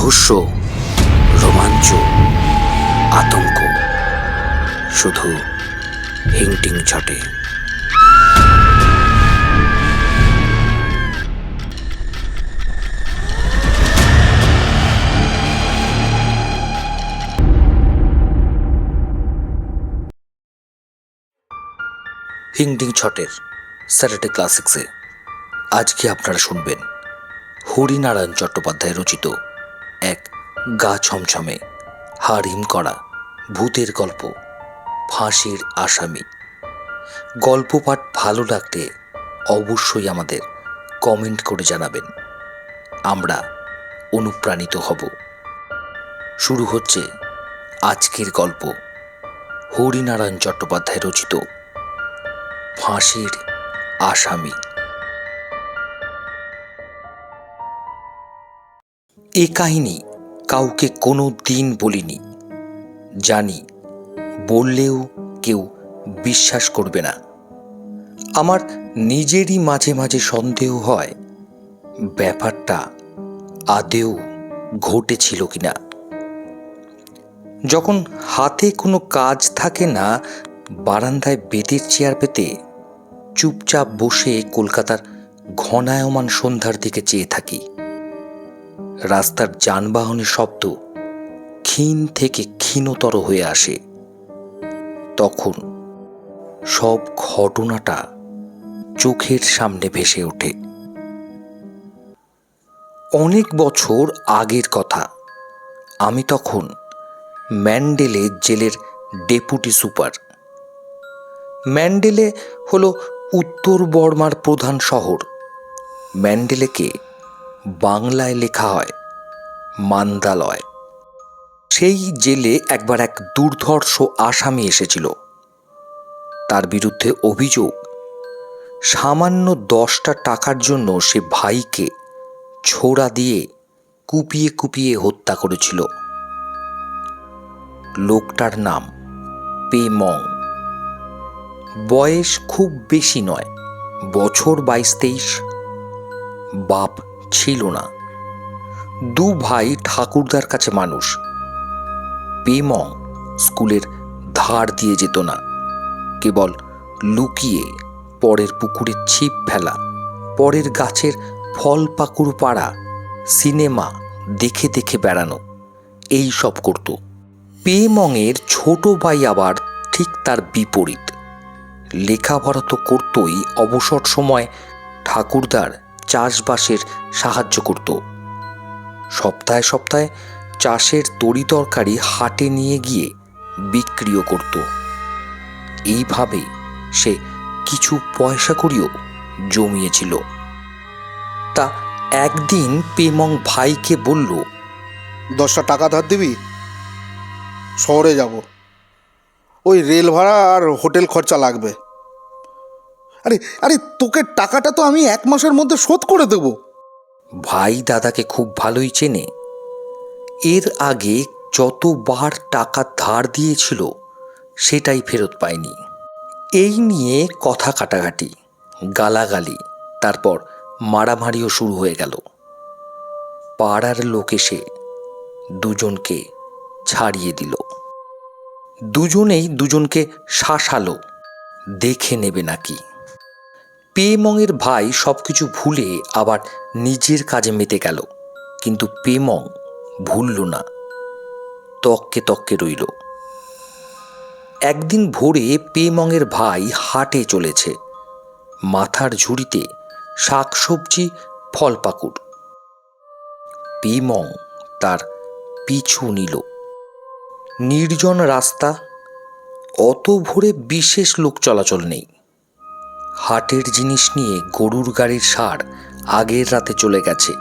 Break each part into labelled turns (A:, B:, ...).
A: রহস্য, রোমাঞ্চ, আতঙ্ক, শুধু হিংটিং ছটে। হিংটিং ছটের স্যাটারডে ক্লাসিক্সে আজকে আপনারা শুনবেন হরিনারায়ণ চট্টোপাধ্যায় রচিত এক গা ছমছমে, হাড়িম করা ভূতের গল্প, ফাঁসির আসামি। গল্প পাঠ ভালো লাগলে অবশ্যই আমাদের কমেন্ট করে জানাবেন। আমরা অনুপ্রাণিত হব। শুরু হচ্ছে আজকের গল্প, হরিনারায়ণ চট্টোপাধ্যায় রচিত, ফাঁসির আসামি। এ কাহিনী কাউকে কোনো দিন বলিনি। জানি, বললেও কেউ বিশ্বাস করবে না। আমার নিজেরই মাঝে মাঝে সন্দেহ হয়, ব্যাপারটা আদেও ঘটেছিল কিনা। যখন হাতে কোনো কাজ থাকে না, বারান্দায় বেতের চেয়ার পেতে চুপচাপ বসে কলকাতার ঘনায়মান সন্ধ্যার দিকে চেয়ে থাকি। রাস্তার যানবাহনের শব্দ ক্ষীণ থেকে ক্ষীণতর হয়ে আসে। তখন সব ঘটনাটা চোখের সামনে ভেসে ওঠে। অনেক বছর আগের কথা। আমি তখন ম্যান্ডেলে জেলের ডেপুটি সুপার। ম্যান্ডেলে হলো উত্তর বর্মার প্রধান শহর। ম্যান্ডেলেকে বাংলায় লেখা হয়, মান্দালয়। সেই জেলে একবার এক দুর্ধর্ষ আসামি এসেছিল। তার বিরুদ্ধে অভিযোগ, সামান্য দশটা টাকার জন্য সে ভাইকে ছোড়া দিয়ে কুপিয়ে কুপিয়ে হত্যা করেছিল। লোকটার নাম পেমং। বয়স খুব বেশি নয়, বছর বাইশ তেইশ, বাপ ছিল না। দু ভাই ঠাকুরদার কাছে মানুষ। পেমং স্কুলের ধার দিয়ে যেত না। কেবল লুকিয়ে পরের পুকুরে ছিপ ফেলা, পরের গাছের ফল পাকুড় পাড়া, সিনেমা দেখে দেখে বেড়ানো, এই সব করত। পেমংয়ের ছোট ভাই আবার ঠিক তার বিপরীত। লেখাপড়া তো করতই, অবসর সময় ঠাকুরদার চাষবাসের সাহায্য করত। সপ্তাহে সপ্তাহে চাষের তরিতরকারি হাটে নিয়ে গিয়ে বিক্রিও করত। এইভাবে সে কিছু পয়সা করিও জমিয়েছিল। তা একদিন পেমং ভাইকে বলল,
B: দশটা টাকা ধার দিবি? শহরে যাব। ওই রেল ভাড়া আর হোটেল খরচা লাগবে। আরে আরে তোকে টাকাটা তো আমি এক মাসের মধ্যে শোধ করে দেবো।
A: ভাই দাদাকে খুব ভালোই চেনে। এর আগে যতবার টাকা ধার দিয়েছিল, সেটাই ফেরত পায়নি। এই নিয়ে কথা কাটাকাটি, গালাগালি, তারপর মারামারিও শুরু হয়ে গেল। পাড়ার লোক এসে দুজনকে ছাড়িয়ে দিল। দুজনেই দুজনকে শাসালো, দেখে নেবে নাকি। পেমংয়ের ভাই সব কিছু ভুলে আবার নিজের কাজে মেতে গেল। কিন্তু পেমং ভুলল না। তককে তককে রইল। একদিন ভোরে পেমংয়ের ভাই হাটে চলেছে। মাথার ঝুড়িতে শাকসবজি ফল পাকুড় পেমং তার পিছু নিল। নির্জন রাস্তা, অত ভোরে বিশেষ লোক চলাচল নেই। হাটের জিনিস নিয়ে গরুর গাড়ির সার আগের রাতে চলে গেছে।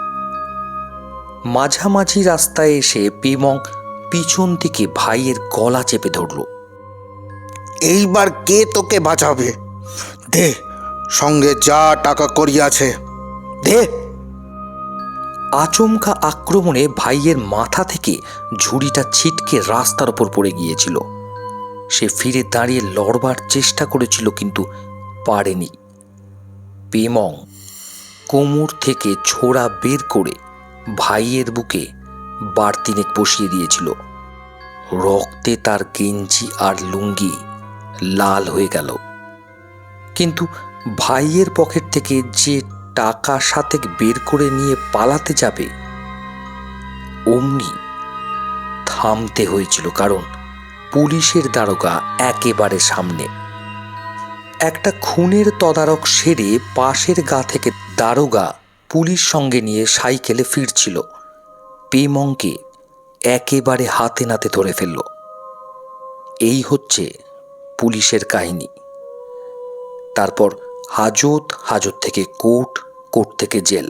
A: মাঝামাঝি রাস্তায় এসে পেমং পিছন থেকে ভাইয়ের গলা চেপে ধরল।
B: এইবার কে তোকে বাঁচাবে? দে সঙ্গে যা টাকা করি আছে দে।
A: আচমকা আক্রমণে ভাইয়ের মাথা থেকে ঝুড়িটা ছিটকে রাস্তার ওপর পড়ে গিয়েছিল। সে ফিরে দাঁড়িয়ে লড়বার চেষ্টা করেছিল কিন্তু পারেনি। পেমং কোমর থেকে ছোড়া বের করে ভাইয়ের বুকে বার তিনেক বসিয়ে দিয়েছিল। রক্তে তার গেঞ্জি আর লুঙ্গি লাল হয়ে গেল। কিন্তু ভাইয়ের পকেট থেকে যে টাকা সাথে বের করে নিয়ে পালাতে যাবে, অমনি থামতে হয়েছিল কারণ পুলিশের দারোগা একেবারে সামনে। একটা খুনের তদারক সেরে পাশের গা থেকে দারোগা পুলিশ সঙ্গে নিয়ে সাইকেলে ফিরছিল। পেমংকে একেবারে হাতে নাতে ধরে ফেলল। এই হচ্ছে পুলিশের কাহিনী। তারপর হাজত হাজত থেকে কোর্ট কোর্ট থেকে জেল।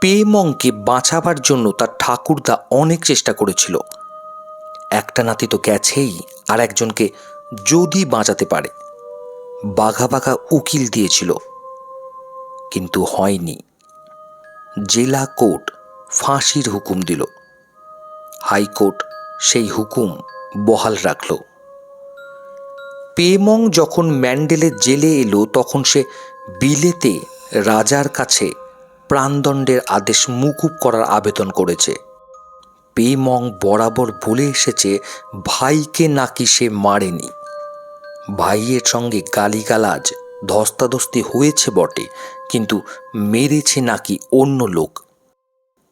A: পেমংকে বাঁচাবার জন্য তার ঠাকুরদা অনেক চেষ্টা করেছিল। একটা নাতি তো গেছেই, আর একজনকে যদি বাঁচাতে পারে। বাঘা বাঘা উকিল দিয়েছিল, কিন্তু হয়নি। জেলা কোর্ট ফাঁসির হুকুম দিল। হাইকোর্ট সেই হুকুম বহাল রাখল। পেমং যখন ম্যান্ডেলের জেলে এলো, তখন সে বিলেতে রাজার কাছে প্রাণদণ্ডের আদেশ মুকুব করার আবেদন করেছে। পেমং বরাবর বলে এসেছে, ভাইকে নাকি সে মারেনি। ভাইয়ের সঙ্গে গালিগালাজ, ধস্তাধস্তি হয়েছে বটে, কিন্তু মেরেছে নাকি অন্য লোক।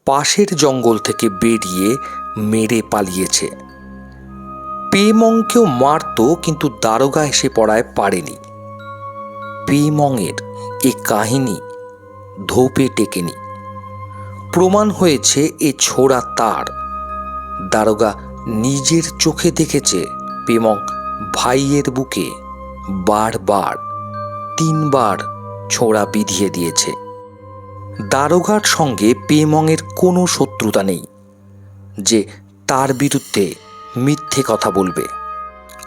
A: পাশের জঙ্গল থেকে বেরিয়ে মেরে পালিয়েছে। পেমংকেও মারত, কিন্তু দারোগা এসে পড়ায় পারেনি। পেমংয়ের এ কাহিনী ধোপে টেকেনি। প্রমাণ হয়েছে এ ছোড়া তার। দারোগা নিজের চোখে দেখেছে পেমং ভাইয়ের বুকে বারবার, তিনবার ছোড়া বিধিয়ে দিয়েছে। দারোগার সঙ্গে পেমংয়ের কোনো শত্রুতা নেই, যে তার বিরুদ্ধে মিথ্যে কথা বলবে।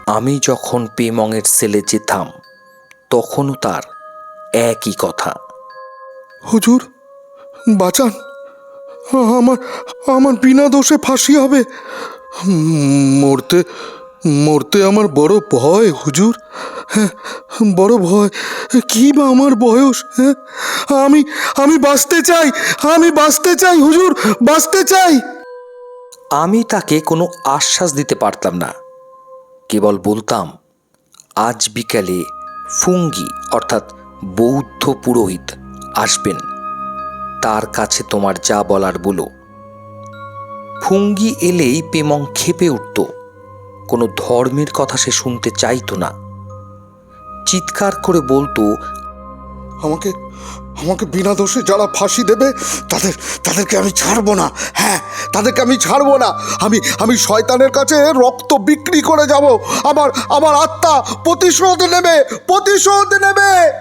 A: আমি যখন পেমংয়ের সেলে যেতাম, তখনও তার একই কথা।
B: হুজুর, বাঁচান। আমার আমার বিনা দোষে ফাঁসি হবে। মরতে মরতে আমার বড় ভয়, হুজুর। হ্যাঁ বড় ভয়। কি বা আমার বয়স হ্যাঁ? আমি আমি বাঁচতে চাই, আমি বাঁচতে চাই, হুজুর, বাঁচতে চাই।
A: আমি তাকে কোনো আশ্বাস দিতে পারতাম না। কেবল বলতাম, আজ বিকালে ফুঙ্গি, অর্থাৎ বৌদ্ধ পুরোহিত আসবেন। তার কাছে তোমার যা বলার বলো। ফুঙ্গি এলেই পেমং খেপে উঠত। কোনো ধর্মের কথা সে শুনতে চাইতো না। চিৎকার করে বলতো
B: আমাকে আমাকে বিনা দোষে যারা ফাঁসি দেবে তাদের তাদেরকে আমি ছাড়বো না। হ্যাঁ তাদেরকে আমি ছাড়বো না। আমি আমি শয়তানের কাছে রক্ত বিক্রি করে যাব। আমার আমার আত্মা প্রতিশোধ নেবে প্রতিশোধ নেবে!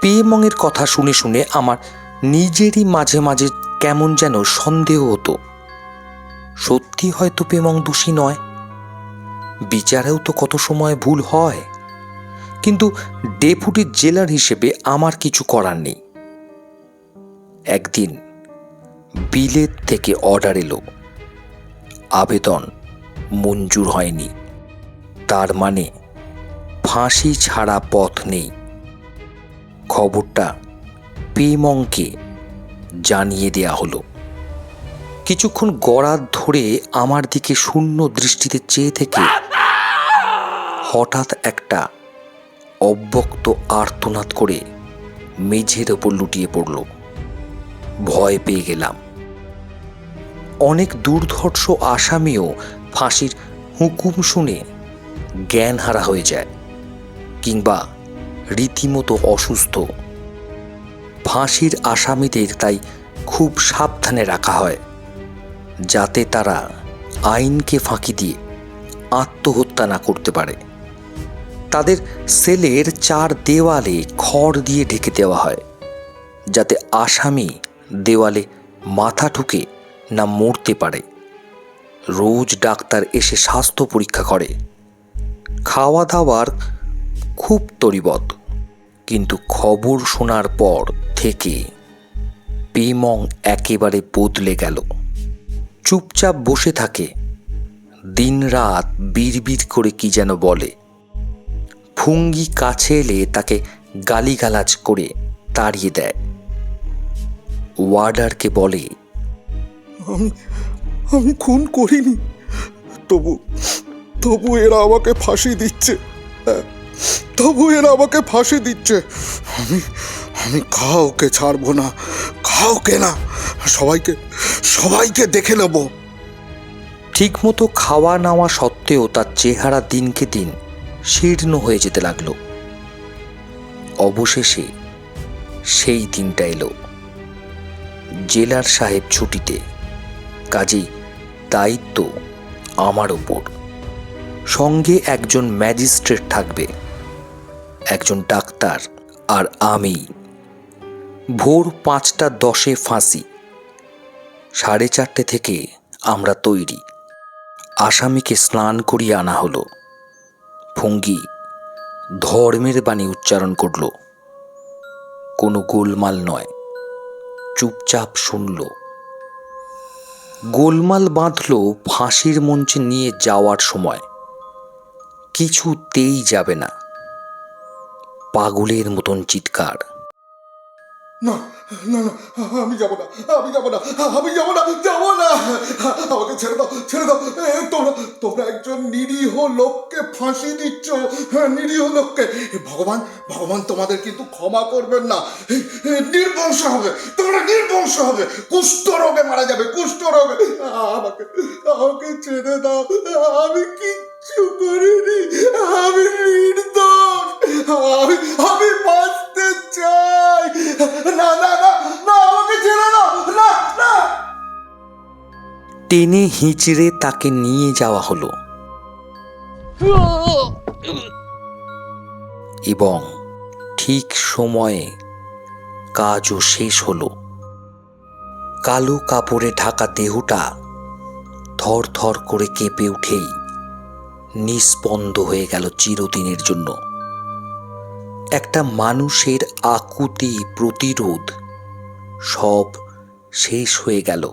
A: পেমংয়ের কথা শুনে শুনে আমার নিজেরই মাঝে মাঝে কেমন যেন সন্দেহ হতো। সত্যি হয়তো পেমং দোষী নয়। বিচারেও তো কত সময় ভুল হয়। কিন্তু ডেপুটি জেলার হিসেবে আমার কিছু করার নেই। একদিন বিলেত থেকে অর্ডার এলো। আবেদন মঞ্জুর হয়নি। তার মানে ফাঁসি ছাড়া পথ নেই। খবরটা পেমংকে জানিয়ে দেয়া হলো। কিছুক্ষণ গড়াত ধরে আমার দিকে শূন্য দৃষ্টিতে চেয়ে থেকে হঠাৎ একটা অব্যক্ত আর্তনাদ করে মেঝের ওপর লুটিয়ে পড়ল। ভয় পেয়ে গেলাম। অনেক দুর্ধর্ষ আসামিও ফাঁসির হুকুম শুনে জ্ঞান হারা হয়ে যায় কিংবা রীতিমতো অসুস্থ। ফাঁসির আসামিদের তাই খুব সাবধানে রাখা হয়। যাতে তারা আইনকে ফাঁকি দিয়ে আত্মহত্যা না করতে পারে। তাদের সেলের চার দেওয়ালে খড় দিয়ে ঢেকে দেওয়া হয়, যাতে আসামি দেওয়ালে মাথা ঠুকে না মরতে পারে। রোজ ডাক্তার এসে স্বাস্থ্য পরীক্ষা করে। খাওয়া দাওয়ার খুব তরিবত কিন্তু খবর শোনার পর থেকে পেমং একেবারে বদলে গেল। চুপচাপ বসে থাকে। দিনরাত বিড়বিড় করে কি যেন বলে। ফুঙ্গি কাছে এলে তাকে গালিগালাজ করে তাড়িয়ে দেয়। ওয়ার্ডারকে বলে
B: আমি আমি খুন করিনি। তবু তবু এরা আমাকে ফাঁসি দিচ্ছে। হ্যাঁ, তবু এরা আমাকে ফাঁসি দিচ্ছে। আমি আমি কাউকে ছাড়বো না কাউকে না। সবাইকে সবাইকে দেখে নেব।
A: ঠিকমতো খাওয়া নেওয়া সত্ত্বেও তার চেহারা দিনকে দিন শীর্ণ হয়ে যেতে লাগল। অবশেষে সেই দিনটা এলো। জেলার সাহেব ছুটিতে, কাজেই দায়িত্ব আমার ওপর। সঙ্গে একজন ম্যাজিস্ট্রেট থাকবে, একজন ডাক্তার আর আমি। ভোর পাঁচটা দশে ফাঁসি। সাড়ে চারটে থেকে আমরা তৈরি। আসামিকে স্নান করিয়ে আনা হলো। ভঙ্গি ধর্মের বাণী উচ্চারণ করল। কোনো গোলমাল নয়। চুপচাপ শুনল। গোলমাল বাঁধল ফাঁসির মঞ্চে নিয়ে যাওয়ার সময়। কিছুতেই যাবে না। পাগলের মতন চিৎকার।
B: না না না আমি যাব না আমি যাব না আমি যাব না যাব না। আমাকে ছেড়ে দাও ছেড়ে দাও। তোমরা তোমরা একজন নিরীহ লোককে ফাঁসি দিচ্ছ। হ্যাঁ, নিরীহ লোককে। ভগবান ভগবান তোমাদের কিন্তু ক্ষমা করবেন না। নির্বংশ হবে তোমরা নির্বংশ হবে। কুষ্ঠ রোগে মারা যাবে কুষ্ঠ রোগে। আমাকে আমাকে ছেড়ে দাও। আমি কিচ্ছু করিনি। আমি নির্দোষ। আমি আমি বাঁচতে চাই না না না না, আমাকে ছেড়ে দাও। না না।
A: টেনে হিঁচড়ে তাকে নিয়ে যাওয়া হলো। এবং ঠিক সময়ে কাজও শেষ হলো। কালো কাপড়ে ঢাকা দেহটা থর থর করে কেঁপে উঠেই নিস্পন্দ হয়ে গেল চিরদিনের জন্য। একটা মানুষের আকুতি প্রতিরোধ সব শেষ হয়ে গেল।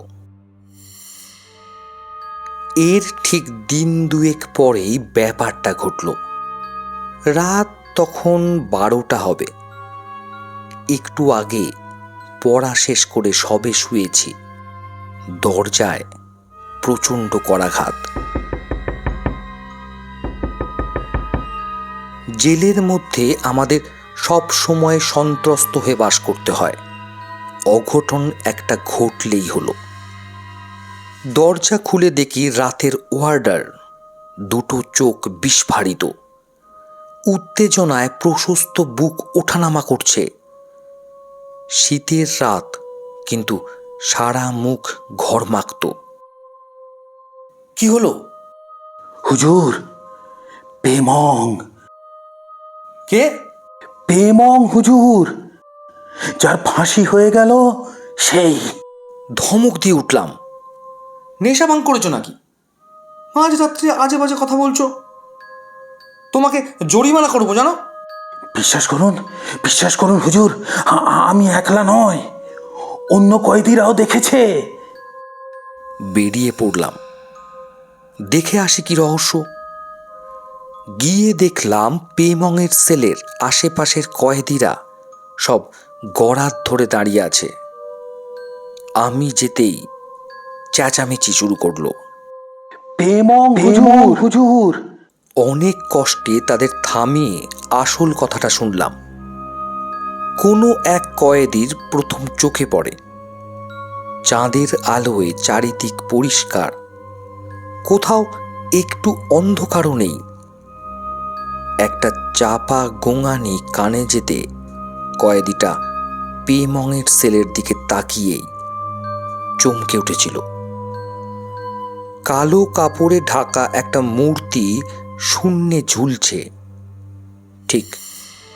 A: এর ঠিক দিন দুয়েক পরেই ব্যাপারটা ঘটল। রাত তখন বারোটা হবে। একটু আগে পড়া শেষ করে সবে শুয়েছি। দরজায় প্রচণ্ড করাঘাত। জেলের মধ্যে আমাদের সব সময় সন্ত্রস্ত হয়ে বাস করতে হয়। অঘটন একটা ঘটলেই হলো। দরজা খুলে দেখি রাতের ওয়ার্ডার দুটো চোখ বিস্ফারিত। উত্তেজনায় প্রশস্ত বুক ওঠানামা করছে। শীতের রাত কিন্তু সারা মুখ ঘর ঘরমাক্ত। কি হলো?
C: হুজুর পেমং
A: কে?
C: পেমং হুজুর। যার ফাঁসি হয়ে গেল সেই।
A: ধমক দিয়ে উঠলাম। নেশা ভাঙ করেছ নাকি? আজ রাত্রে আজে বাজে কথা বলছো। তোমাকে জরিমানা করব জানো?
C: বিশ্বাস করুন বিশ্বাস করুন হুজুর আমি একলা নয় অন্য কয়েদিরাও দেখেছে।
A: বেরিয়ে পড়লাম। দেখে আসি কি রহস্য? গিয়ে দেখলাম পেমংয়ের সেলের আশেপাশের কয়েদিরা সব গড়াত ধরে দাঁড়িয়ে আছে। আমি যেতেই চেঁচামেচি শুরু করল।
C: পেমং হুজুর! হুজুর!
A: অনেক কষ্টে তাদের থামিয়ে আসল কথাটা শুনলাম। কোনো এক কয়েদির প্রথম চোখে পড়ে। চাঁদের আলোয় চারিদিক পরিষ্কার। কোথাও একটু অন্ধকারও নেই। একটা চাপা গোঙানি কানে যেতে কয়েদিটা পেমংয়ের সেলের দিকে তাকিয়েই চমকে উঠেছিল। কালো কাপড়ে ঢাকা একটা মূর্তি শূন্যে ঝুলছে। ঠিক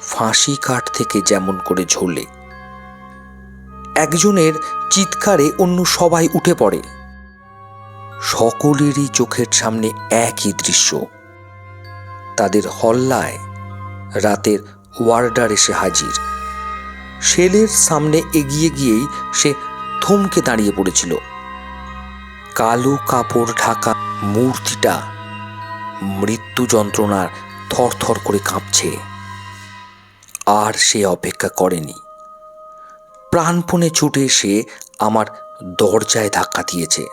A: ফাঁসি কাঠ থেকে যেমন করে ঝোলে। একজনের চিৎকারে অন্য সবাই উঠে পড়ে। সকলেরই চোখের সামনে একই দৃশ্য। তাদের হল্লায় রাতের ওয়ার্ডার এসে হাজির। সেলের সামনে এগিয়ে গিয়েই সে থমকে দাঁড়িয়ে পড়েছিল। কালো কাপড় ঢাকা মূর্তিটা মৃত্যু যন্ত্রণার থরথর করে কাঁপছে। আর সে অপেক্ষা করেনি। প্রাণপণে ছুটে এসে আমার দরজায় ধাক্কা দিয়েছে।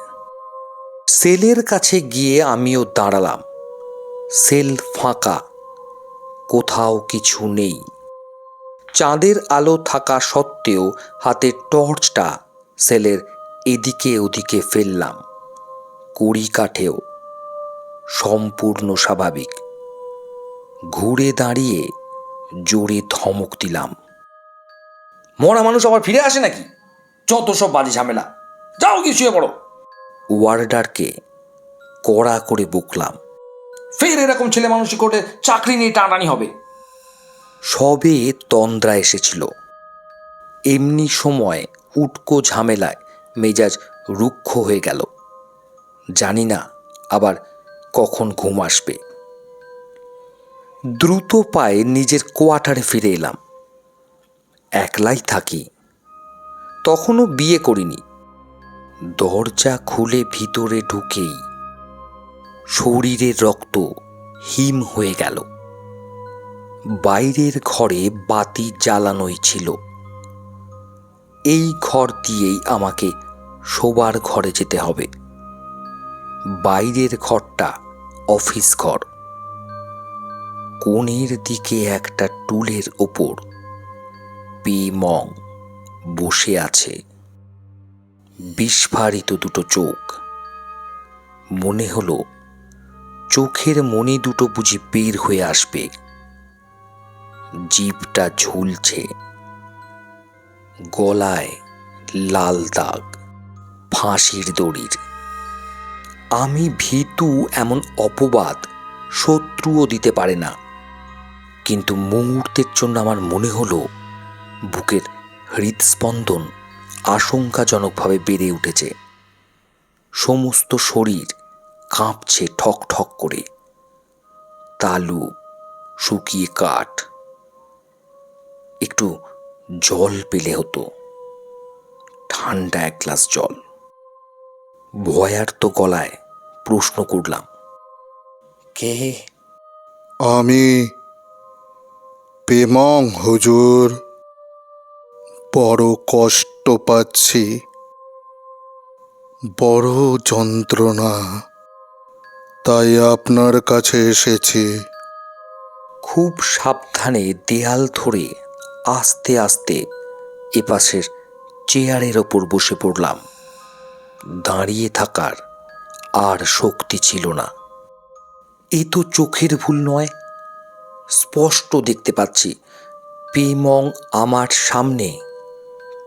A: সেলের কাছে গিয়ে আমিও দাঁড়ালাম। সেল ফাঁকা, কোথাও কিছু নেই। চাঁদের আলো থাকা সত্ত্বেও হাতের টর্চটা সেলের এদিকে ওদিকে ফেললাম, কুড়ি কাঠেও, সম্পূর্ণ স্বাভাবিক। ঘুরে দাঁড়িয়ে জোরে ধমক দিলাম। মরা মানুষ আবার ফিরে আসে নাকি? যত সব বাজে ঝামেলা, যাও কি শুয়ে পড়ো। ওয়ার্ডারকে কড়া করে বকলাম। ফের এরকম ছেলে মানুষই কোর্টে চাকরি নিয়ে টানানি হবে। সবে তন্দ্রা এসেছিল। এমনি সময় উটকো ঝামেলায় মেজাজ রুক্ষ হয়ে গেল। জানি না আবার কখন ঘুম আসবে। দ্রুত পায়ে নিজের কোয়ার্টারে ফিরে এলাম। একলাই থাকি। তখনও বিয়ে করিনি। দরজা খুলে ভিতরে ঢুকেই শরীরের রক্ত হিম হয়ে গেল। বাইরের ঘরে বাতি জ্বালানোই ছিল। এই ঘর দিয়েই আমাকে শোবার ঘরে যেতে হবে। বাইরের ঘরটা অফিস ঘর। কোণের দিকে একটা টুলের ওপর পিমং বসে আছে। বিস্ফারিত দুটো চোখ। মনে হলো চোখের মনি দুটো বুঝি বের হয়ে আসবে। জিভটা ঝুলছে। গলায় লাল দাগ, ফাঁসির দড়ির। আমি ভীতু এমন অপবাদ শত্রুও দিতে পারে না। কিন্তু মুহূর্তের জন্য আমার মনে হলো, বুকের হৃদস্পন্দন আশঙ্কাজনকভাবে বেড়ে উঠেছে। সমস্ত শরীর কাঁপছে ঠক ঠক করে। তালু শুকিয়ে কাঠ। একটু জল পেলে হতো। ঠান্ডা এক গ্লাস জল। ভয়ার্ত গলায় প্রশ্ন করলাম, কে?
B: আমি পেমং, হুজুর। বড় কষ্ট পাচ্ছি। বড় যন্ত্রণা। তাই আপনার কাছে এসেছি।
A: খুব সাবধানে দেয়াল ধরে আস্তে আস্তে এপাশের চেয়ারের ওপর বসে পড়লাম। দাঁড়িয়ে থাকার আর শক্তি ছিল না। এ তো চোখের ভুল নয়। স্পষ্ট দেখতে পাচ্ছি, পেমং আমার সামনে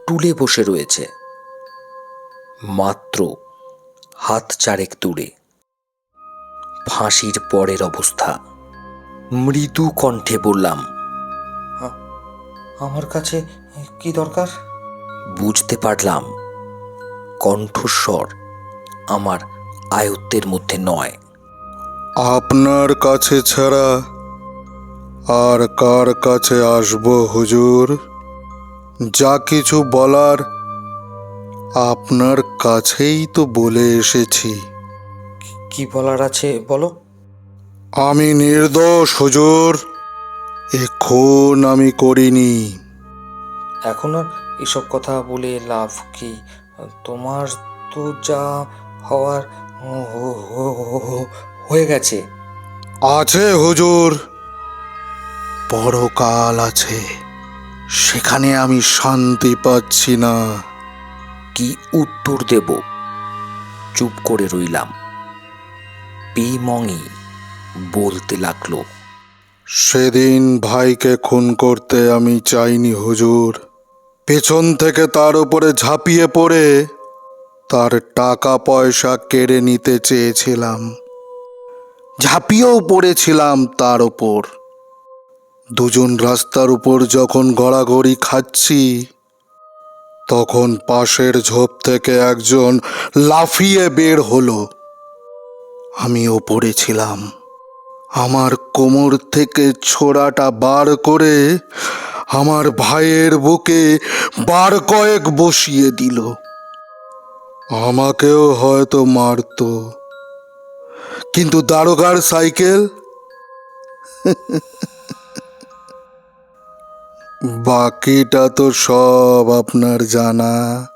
A: টুলে বসে রয়েছে। মাত্র হাত চারেক দূরে। ফাঁসির পরের অবস্থা। মৃদু কণ্ঠে বললাম আমার কাছে কি দরকার? বুঝতে পারলাম। কণ্ঠস্বর আমার আয়ত্তের মধ্যে নয়।
B: আপনার কাছে ছাড়া আর কার কাছে আসব হুজুর? যা কিছু বলার আপনার কাছেই তো বলে এসেছি।
A: কি বলার আছে বলো?
B: আমি নির্দোষ হুজুর। এখন আমি করিনি।
A: এখন আর এসব কথা বলে লাভ কি? তোমার তো যা হওয়ার হয়ে গেছে।
B: আছে হুজুর। পরকাল আছে। সেখানে আমি শান্তি পাচ্ছি না।
A: কি উত্তর দেব? চুপ করে রইলাম। পেমংই বলতে লাগল,
B: সেদিন ভাইকে খুন করতে আমি চাইনি, হুজুর। পেছন থেকে তার উপরে ঝাঁপিয়ে পড়ে তার টাকা পয়সা কেড়ে নিতে চেয়েছিলাম। ঝাঁপিয়েও পড়েছিলাম তার ওপর দুজন রাস্তার উপর যখন গড়াগড়ি খাচ্ছি, তখন পাশের ঝোপ থেকে একজন লাফিয়ে বের হলো। আমিও পড়েছিলাম। আমার কোমর থেকে ছোড়াটা বার করে আমার ভাইয়ের বুকে বার কয়েক বসিয়ে দিল। আমাকেও হয়তো মারতো। কিন্তু দারোগার সাইকেল? বাকিটা তো সব আপনার জানা।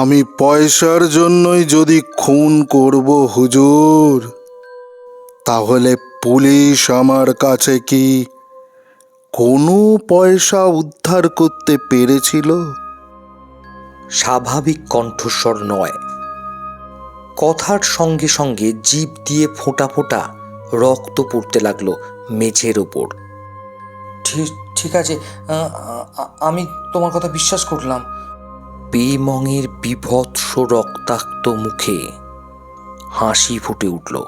B: আমি পয়সার জন্যই যদি খুন করব হুজুর তাহলে পুলিশ আমার কাছে কি কোনো পয়সা উদ্ধার করতে পেরেছিল?
A: স্বাভাবিক কণ্ঠস্বর নয়। কথার সঙ্গে সঙ্গে জিভ দিয়ে ফোঁটা ফোঁটা রক্ত পড়তে লাগল মেঝের ওপর। ঠিক ঠিক আছে। আমি তোমার কথা বিশ্বাস করলাম। পেমংয়ের বিভৎস রক্তাক্ত মুখে হাসি ফুটে উঠল।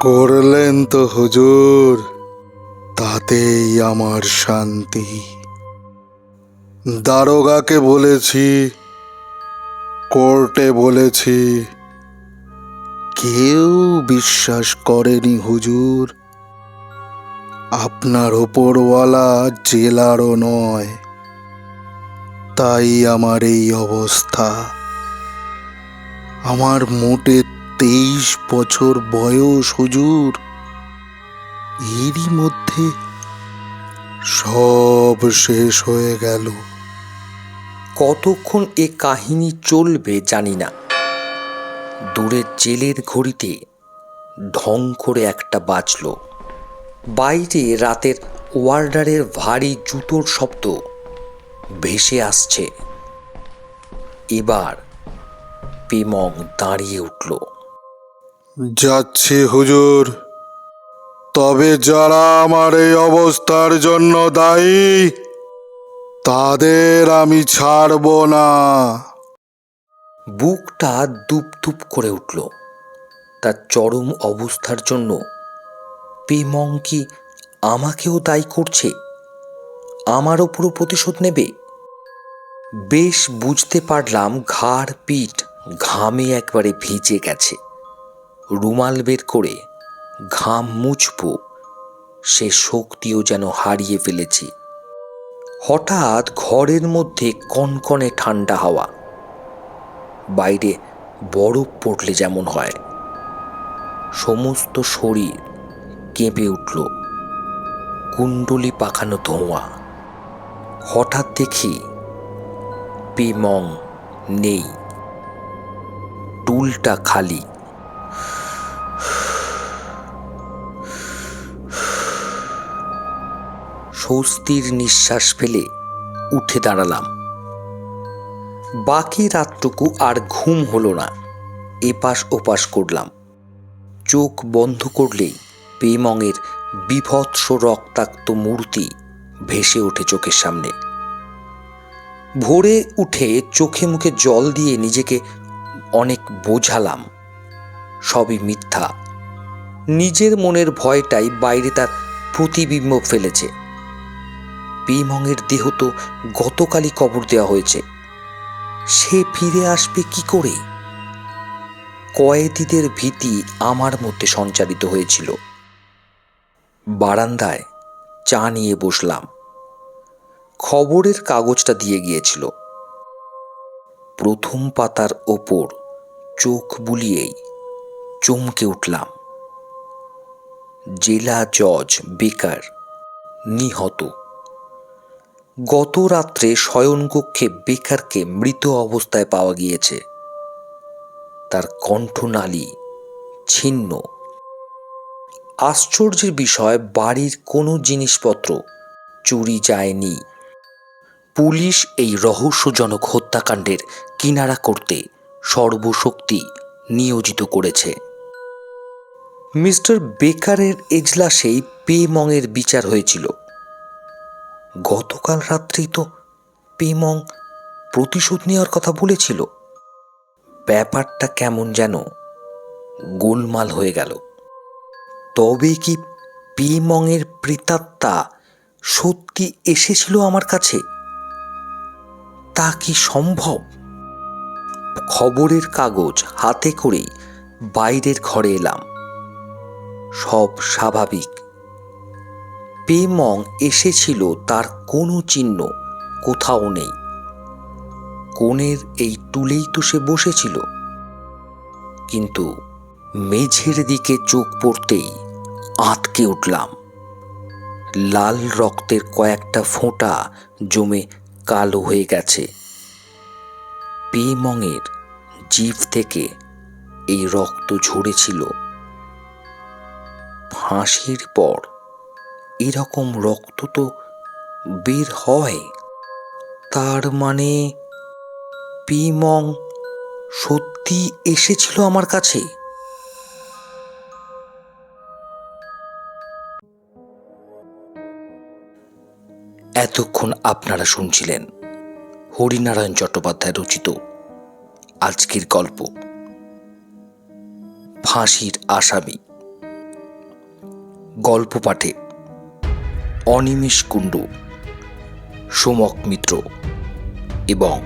B: করলেন তো হুজুর, তাতেই আমার শান্তি। দারোগাকে বলেছি, কোর্টে বলেছি, কেউ বিশ্বাস করেনি হুজুর। আপনার ওপরওয়ালা জেলারও নয়। তাই আমার এই অবস্থা। আমার মোটে তেইশ বছর বয়স, হুজুর। এরই মধ্যে সব শেষ হয়ে গেল।
A: কতক্ষণ এ কাহিনী চলবে জানি না। দূরের জেলের ঘড়িতে ঢং করে একটা বাজল। বাইরে রাতের ওয়ার্ডারের ভারী জুতোর শব্দ ভেসে আসছে। এবার পেমং দাঁড়িয়ে উঠল।
B: যাচ্ছি হুজুর। তবে যারা আমার এই অবস্থার জন্য দায়ী তাদের আমি ছাড়ব না।
A: বুকটা দুপ দুপ করে উঠল। তার চরম অবস্থার জন্য পেমং কি আমাকেও দায়ী করছে? আমার ওপরও প্রতিশোধ নেবে? বেশ বুঝতে পারলাম ঘাড় পিঠ ঘামে একবারে ভিজে গেছে। রুমাল বের করে ঘাম মুছবো, সে শক্তিও যেন হারিয়ে ফেলেছি। হঠাৎ ঘরের মধ্যে কনকনে ঠান্ডা হাওয়া। বাইরে বরফ পড়লে যেমন হয়। সমস্ত শরীর কেঁপে উঠল। কুণ্ডলি পাখানো ধোঁয়া। হঠাৎ দেখি পেমং নেই, টুলটা খালি। স্বস্তির নিঃশ্বাস ফেলে উঠে দাঁড়ালাম। বাকি রাতটুকু আর ঘুম হলো না, এপাশ ওপাশ করলাম। চোখ বন্ধ করলেই পেমংয়ের বিভৎস রক্তাক্ত মূর্তি ভেসে ওঠে চোখের সামনে। ভোরে উঠে চোখে মুখে জল দিয়ে নিজেকে অনেক বোঝালাম। সবই মিথ্যা। নিজের মনের ভয়টাই বাইরে তার প্রতিবিম্ব ফেলেছে। পেমংয়ের দেহ তো গতকালই কবর দেওয়া হয়েছে। সে ফিরে আসবে কি করে? কয়েদিদের ভীতি আমার মধ্যে সঞ্চারিত হয়েছিল। বারান্দায় চা নিয়ে বসলাম। খবরের কাগজটা দিয়ে গিয়েছিল। প্রথম পাতার ওপর চোখ বুলিয়েই চমকে উঠলাম। জেলা জজ বেকার, নিহত। গত রাত্রে শয়নকক্ষে বেকারকে মৃত অবস্থায় পাওয়া গিয়েছে। তার কণ্ঠনালী ছিন্ন। আশ্চর্যের বিষয়, বাড়ির কোনো জিনিসপত্র চুরি যায়নি। পুলিশ এই রহস্যজনক হত্যাকাণ্ডের কিনারা করতে সর্বশক্তি নিয়োজিত করেছে। মিস্টার বেকারের এজলাসেই পেমংয়ের বিচার হয়েছিল। গতকাল রাত্রেই তো পেমং প্রতিশোধ নেওয়ার কথা বলেছিল। ব্যাপারটা কেমন যেন গোলমাল হয়ে গেল। তবে কি পেমংয়ের প্রেতাত্মা সত্যি এসেছিল আমার কাছে? তা কি সম্ভব? খবরের কাগজ হাতে করেই বাইরের ঘরে এলাম। সব স্বাভাবিক। পেমং এসেছিল তার কোনো চিহ্ন কোথাও নেই। কোণের এই টুলেই তো সে বসেছিল। কিন্তু মেঝের দিকে চোখ পড়তেই আঁতকে উঠলাম। লাল রক্তের কয়েকটা ফোঁটা জমে কালো হয়ে গেছে। পেমংয়ের জিভ থেকে এই রক্ত ঝরেছিল। ফাঁসির পর এরকম রক্ত তো বের হয়। তার মানে পিমং সত্যি এসেছিল আমার কাছে? এতক্ষণ আপনারা শুনছিলেন হরিনারায়ণ চট্টোপাধ্যায় রচিত আজকের গল্প। ফাঁসির আসামি। গল্প পাঠে অনিমেষ কুণ্ডু, সোমক মিত্র এবং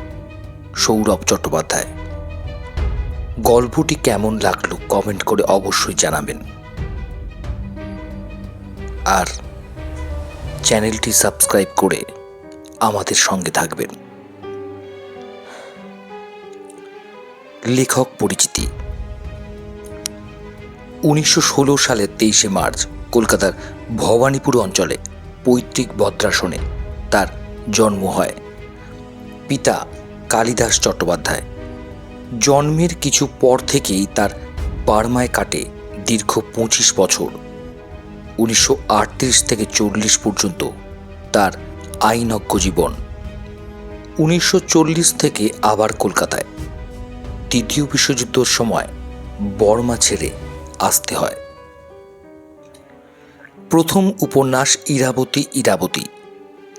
A: সৌরভ চট্টোপাধ্যায়। গল্পটি কেমন লাগল কমেন্ট করে অবশ্যই জানাবেন। আর চ্যানেলটি সাবস্ক্রাইব করে আমাদের সঙ্গে থাকবেন। লেখক পরিচিতি। উনিশশো ষোলো সালের তেইশে মার্চ কলকাতার ভবানীপুর অঞ্চলে পৈতৃক ভদ্রাসনে তার জন্ম হয়। পিতা কালিদাস চট্টোপাধ্যায়। জন্মের কিছু পর থেকেই তার বার্মায় কাটে দীর্ঘ পঁচিশ বছর। উনিশশো আটত্রিশ থেকে চল্লিশ পর্যন্ত তার আইনজ্ঞ জীবন। উনিশশো চল্লিশ থেকে আবার কলকাতায়। দ্বিতীয় বিশ্বযুদ্ধের সময় বর্মা ছেড়ে আসতে হয়। প্রথম উপন্যাস ইরাবতী ইরাবতী,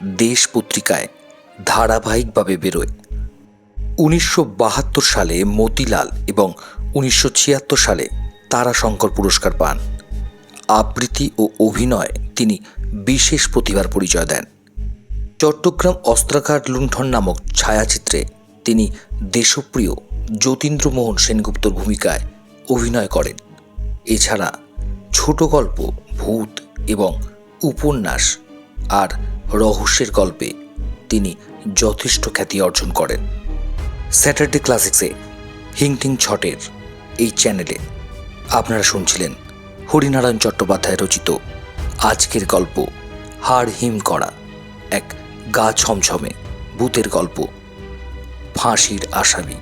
A: দেশ পত্রিকায় ধারাবাহিকভাবে বেরোয়। উনিশশো বাহাত্তর সালে মতিলাল এবং উনিশশো ছিয়াত্তর সালে তারাশঙ্কর পুরস্কার পান। আবৃত্তি ও অভিনয় তিনি বিশেষ প্রতিভার পরিচয় দেন। চট্টগ্রাম অস্ত্রাগার লুণ্ঠন নামক ছায়াচিত্রে তিনি দেশপ্রিয় যতীন্দ্রমোহন সেনগুপ্তর ভূমিকায় অভিনয় করেন। এছাড়া ছোট গল্প, ভূত এবং উপন্যাস আর রহস্যের গল্পে তিনি যথেষ্ট খ্যাতি অর্জন করেন। স্যাটারডে ক্লাসিক্সে হিংটিং ছটের এই চ্যানেলে আপনারা শুনছিলেন হরিনারায়ণ চট্টোপাধ্যায় রচিত আজকের গল্প, হাড় হিম করা, এক গা ছমছমে ভূতের গল্প, ফাঁসির আসামি।